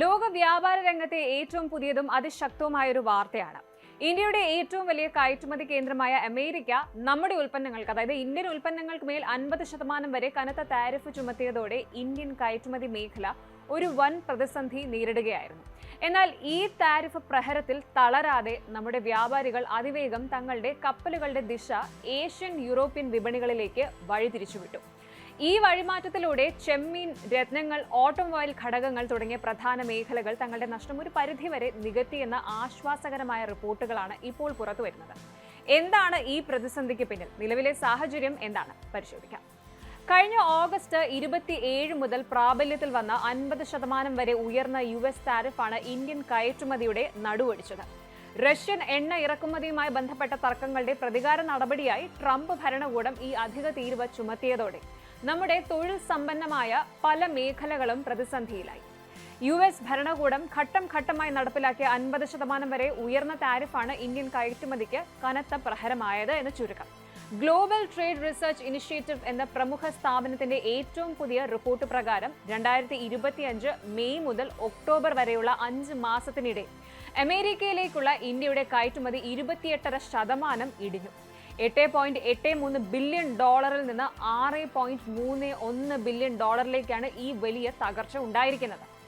ലോക വ്യാപാര രംഗത്തെ ഏറ്റവും പുതിയതും അതിശക്തവുമായ ഒരു വാർത്തയാണ്. ഇന്ത്യയുടെ ഏറ്റവും വലിയ കയറ്റുമതി കേന്ദ്രമായ അമേരിക്ക നമ്മുടെ ഉൽപ്പന്നങ്ങൾക്ക് അതായത് ഇന്ത്യൻ ഉൽപ്പന്നങ്ങൾക്ക് മേൽ അൻപത് ശതമാനം വരെ കനത്ത താരിഫ് ചുമത്തിയതോടെ ഇന്ത്യൻ കയറ്റുമതി മേഖല ഒരു വൻ പ്രതിസന്ധി നേരിടുകയായിരുന്നു. എന്നാൽ ഈ താരിഫ് പ്രഹരത്തിൽ തളരാതെ നമ്മുടെ വ്യാപാരികൾ അതിവേഗം തങ്ങളുടെ കപ്പലുകളുടെ ദിശ ഏഷ്യൻ യൂറോപ്യൻ വിപണികളിലേക്ക് വഴിതിരിച്ചുവിട്ടു. ഈ വഴിമാറ്റത്തിലൂടെ ചെമ്മീൻ രത്നങ്ങൾ ഓട്ടോമൊബൈൽ ഘടകങ്ങൾ തുടങ്ങിയ പ്രധാന മേഖലകൾ തങ്ങളുടെ നഷ്ടം ഒരു പരിധിവരെ നികത്തിയെന്ന ആശ്വാസകരമായ റിപ്പോർട്ടുകളാണ് ഇപ്പോൾ പുറത്തു വരുന്നത് എന്താണ് ഈ പ്രതിസന്ധിക്ക് പിന്നിൽ? നിലവിലെ സാഹചര്യം എന്താണ്? പരിശോധിക്കാം. കഴിഞ്ഞ ഓഗസ്റ്റ് ഇരുപത്തി ഏഴ് മുതൽ പ്രാബല്യത്തിൽ വന്ന അൻപത് ശതമാനം വരെ ഉയർന്ന യു എസ് താരിഫാണ് ഇന്ത്യൻ കയറ്റുമതിയുടെ നടുവടിച്ചത്. റഷ്യൻ എണ്ണ ഇറക്കുമതിയുമായി ബന്ധപ്പെട്ട തർക്കങ്ങളുടെ പ്രതികാര നടപടിയായി ട്രംപ് ഭരണകൂടം ഈ അധിക തീരുവ ചുമത്തിയതോടെ. നമ്മുടെ തൊഴിൽ സമ്പന്നമായ പല മേഖലകളും പ്രതിസന്ധിയിലായി. യു എസ് ഭരണകൂടം ഘട്ടം ഘട്ടമായി നടപ്പിലാക്കിയ അൻപത് ശതമാനം വരെ ഉയർന്ന താരിഫാണ് ഇന്ത്യൻ കയറ്റുമതിക്ക് കനത്ത പ്രഹരമായത് എന്ന് ചുരുക്കം. ഗ്ലോബൽ ട്രേഡ് റിസർച്ച് ഇനിഷ്യേറ്റീവ് എന്ന പ്രമുഖ സ്ഥാപനത്തിന്റെ ഏറ്റവും പുതിയ റിപ്പോർട്ട് പ്രകാരം രണ്ടായിരത്തി ഇരുപത്തിയഞ്ച് മെയ് മുതൽ ഒക്ടോബർ വരെയുള്ള അഞ്ച് മാസത്തിനിടെ അമേരിക്കയിലേക്കുള്ള ഇന്ത്യയുടെ കയറ്റുമതി ഇരുപത്തിയെട്ടര ശതമാനം ഇടിഞ്ഞു. എട്ട് പോയിന്റ് എട്ട് മൂന്ന് ബില്യൺ ഡോളറിൽ നിന്ന് ആറ് പോയിന്റ് മൂന്ന് ഒന്ന് ബില്യൺ ഡോളറിലേക്കാണ് ഈ വലിയ തകർച്ച ഉണ്ടായിരിക്കുന്നത്.